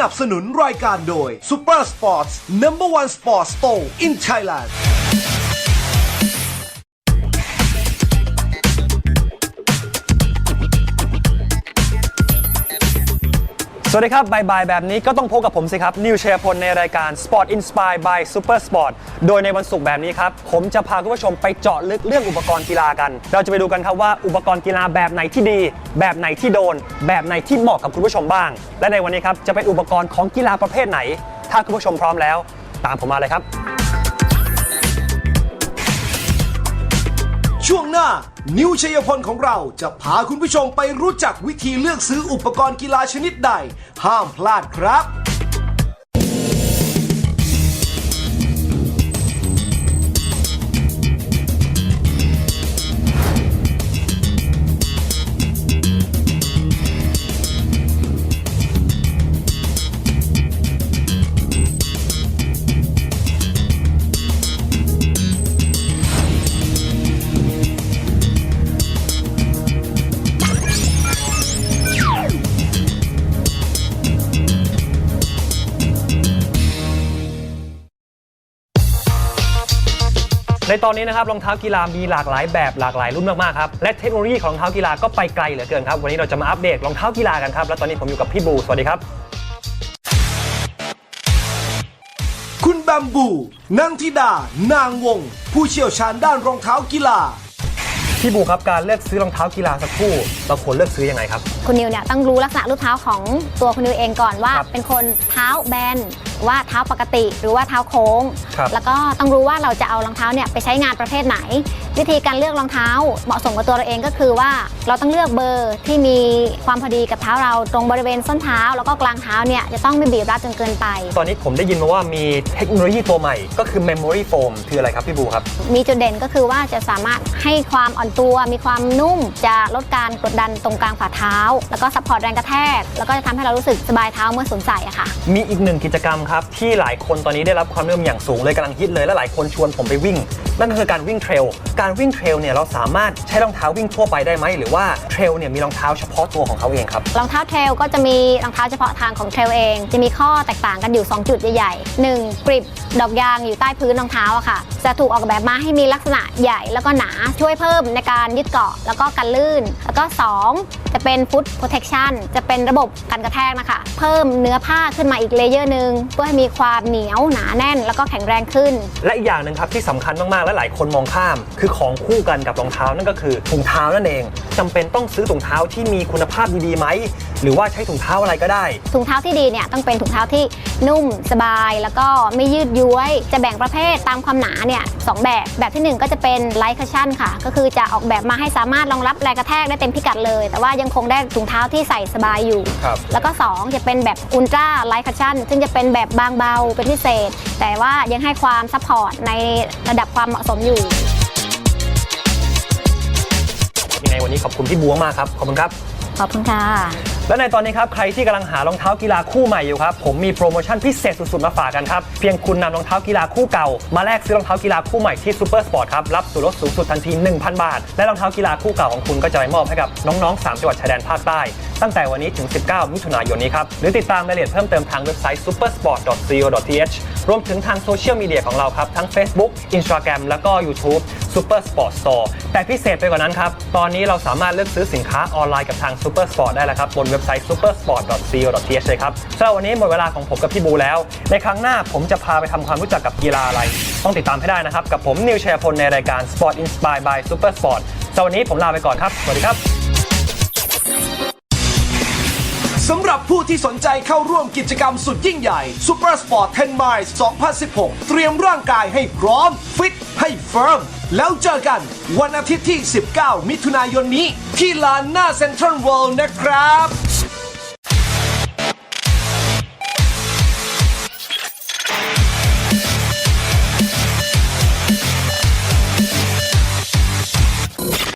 นับสนุนรายการโดย Super Sports Number One Sports Store in Thailand สวัสดีครับบ่ายๆแบบนี้ก็ต้องพบกับผมสิครับ นิวเชียพลในรายการ Sport Inspire by Super Sport โดยในวันศุกร์แบบนี้ครับ ผมจะพาคุณผู้ชมไปเจาะลึกเรื่องอุปกรณ์กีฬากัน เราจะไปดูกันครับว่าอุปกรณ์กีฬาแบบไหนที่ดี แบบไหนที่โดน แบบไหนที่เหมาะกับคุณผู้ชมบ้าง และในวันนี้ครับจะเป็นอุปกรณ์ของกีฬาประเภทไหน ถ้าคุณผู้ชมพร้อมแล้ว ตามผมมาเลยครับ ช่วงหน้า นิวชัยพลของเราจะพาคุณผู้ชมไปรู้จักวิธีเลือกซื้ออุปกรณ์กีฬาชนิดใด ห้ามพลาดครับ ในตอนนี้นะครับรองเท้ากีฬามีหลากหลายแบบหลากหลายรุ่นมากๆครับและเทคโนโลยีของรองเท้ากีฬาก็ไปไกลเหลือเกินครับวันนี้เราจะมาอัปเดตรองเท้ากีฬากันครับและตอนนี้ผมอยู่กับพี่บูสวัสดีครับ คุณแบมบูนังธิดา นางวง ผู้เชี่ยวชาญด้านรองเท้ากีฬาพี่บูครับการเลือกซื้อรองเท้ากีฬาสักคู่เราควรเลือกซื้อยังไงครับ คุณนิวเนี่ยต้องรู้ลักษณะรูปเท้าของตัวคุณนิวเองก่อนว่า ครับ เป็นคนเท้าแบน ว่าเท้าปกติ หรือว่าเท้าโค้ง ครับ แล้วก็ต้องรู้ว่าเราจะเอารองเท้าเนี่ยไปใช้งานประเภทไหน วิธีการเลือกรองเท้าเหมาะสมกับตัวเราเองก็คือว่าเราต้องเลือกเบอร์ที่มีความพอดีกับเท้าเราตรงบริเวณส้นเท้า แล้วก็กลางเท้าเนี่ยจะต้องไม่บีบรัดจนเกินไป ตอนนี้ผมได้ยินมาว่ามีเทคโนโลยีตัวใหม่ ก็คือ Memory Foam คืออะไรครับพี่บูครับ มีจุดเด่นก็คือว่าจะสามารถให้ความอ่อนตัว มีความนุ่ม จะลดการกดดันตรงกลางฝ่าเท้า แล้วก็ซัพพอร์ตแรงกระแทก แล้วก็จะทำให้เรารู้สึกสบายเท้าเมื่อสวมใส่อะค่ะ มีอีกหนึ่งกิจกรรมครับที่หลายคนตอนนี้ได้รับความนิยมอย่างสูงเลยกำลังฮิตเลยและหลายคนชวนผมไปวิ่ง นั่นก็คือการวิ่งเทรลการวิ่งเทรลเนี่ยเราสามารถใช้รองเท้าวิ่งทั่วไปได้ไหมหรือว่าเทรลเนี่ยมีรองเท้าเฉพาะตัวของเขาเองครับรองเท้าเทรลก็จะมีรองเท้าเฉพาะทางของเทรลเอง จะมีข้อแตกต่างกันอยู่ 2 จุดใหญ่ๆ 1. กริบดอกยางอยู่ใต้พื้นรองเท้าอะค่ะ จะถูกออกแบบมาให้มีลักษณะใหญ่แล้วก็หนาช่วยเพิ่มในการยึดเกาะ แล้วก็กันลื่น แล้วก็ 2 จะเป็น Foot Protection จะเป็นระบบกันกระแทกนะคะ เพิ่มเนื้อผ้าขึ้นมาอีกเลเยอร์หนึ่งเพื่อให้มีความเหนียวหนาแน่น แล้วก็แข็งแรงขึ้น และอีกอย่างหนึ่งครับที่สำคัญมากๆและหลายคนมองข้าม คือของคู่กันกับรองเท้านั่นก็คือถุงเท้านั่นเองจำเป็นต้องซื้อถุงเท้าที่มีคุณภาพดีๆไหมหรือว่าใช้ถุงเท้าอะไรก็ได้ ถุงเท้าที่ดีเนี่ยต้องเป็นถุงเท้าที่นุ่มสบายแล้วก็ไม่ยืดย้วย จะแบ่งประเภทตามความหนาเนี่ยสองแบบแบบที่หนึ่งก็จะเป็นไลท์คัชชั่นค่ะ ก็คือจะออกแบบมาให้สามารถรองรับแรงกระแทกได้เต็มพิกัดเลย แต่ว่ายังคงได้ถุงเท้าที่ใส่สบายอยู่ครับแล้วก็ 2 จะเป็นแบบอุลตร้าไลท์คัชชั่นซึ่งจะเป็นแบบบางเบาเป็นพิเศษ แต่ว่ายังให้ความซัพพอร์ตในระดับความเหมาะสมอยู่ ยังไงวันนี้ขอบคุณพี่บัวมากครับ ขอบคุณครับ ขอบคุณค่ะ และในตอนนี้ครับใครที่กำลังหารองเท้ากีฬาคู่ใหม่อยู่ครับผมมีโปรโมชั่นพิเศษสุดๆมาฝากกันครับเพียงคุณนำรองเท้ากีฬาคู่เก่า มาแลกซื้อรองเท้ากีฬาคู่ใหม่ที่ซูเปอร์สปอร์ตครับรับส่วนลดสูงสุดทันที 1,000 บาท และรองเท้ากีฬาคู่เก่าของคุณก็จะไปมอบให้กับน้องๆ 3 จังหวัดชายแดนภาคใต้ ตั้งแต่วันนี้ถึง 19 มิถุนายนนี้ครับหรือติดตามรายละเอียดเพิ่มเติมทางเว็บไซต์ supersport.co.th รวมถึงทางโซเชียลมีเดียของเราครับทั้ง Facebook Instagram แล้วก็ YouTube Super Sport Store แต่พิเศษไปกว่านั้นครับ ตอนนี้เราสามารถเลือกซื้อสินค้าออนไลน์กับทาง Super Sport ได้แล้วครับ บนเว็บไซต์ supersport.co.th เลยครับสำหรับวันนี้หมดเวลาของผมกับพี่บูแล้ว ในครั้งหน้าผมจะพาไปทำความรู้จักกับกีฬาอะไร ต้องติดตามให้ได้นะครับ กับผมนิวชัยพลในรายการ Sport Inspired by Super Sport สำหรับวันนี้ผมลาไปก่อนครับ สวัสดีครับ สำหรับผู้ที่สนใจเข้าร่วมกิจกรรมสุดยิ่งใหญ่ Super Sport 10 Miles 2016 เตรียมร่างกายให้พร้อม ฟิตให้เฟิร์ม แล้วเจอกันวันอาทิตย์ที่ 19 มิถุนายนนี้ ที่ลานหน้าเซ็นทรัลเวิลด์นะครับ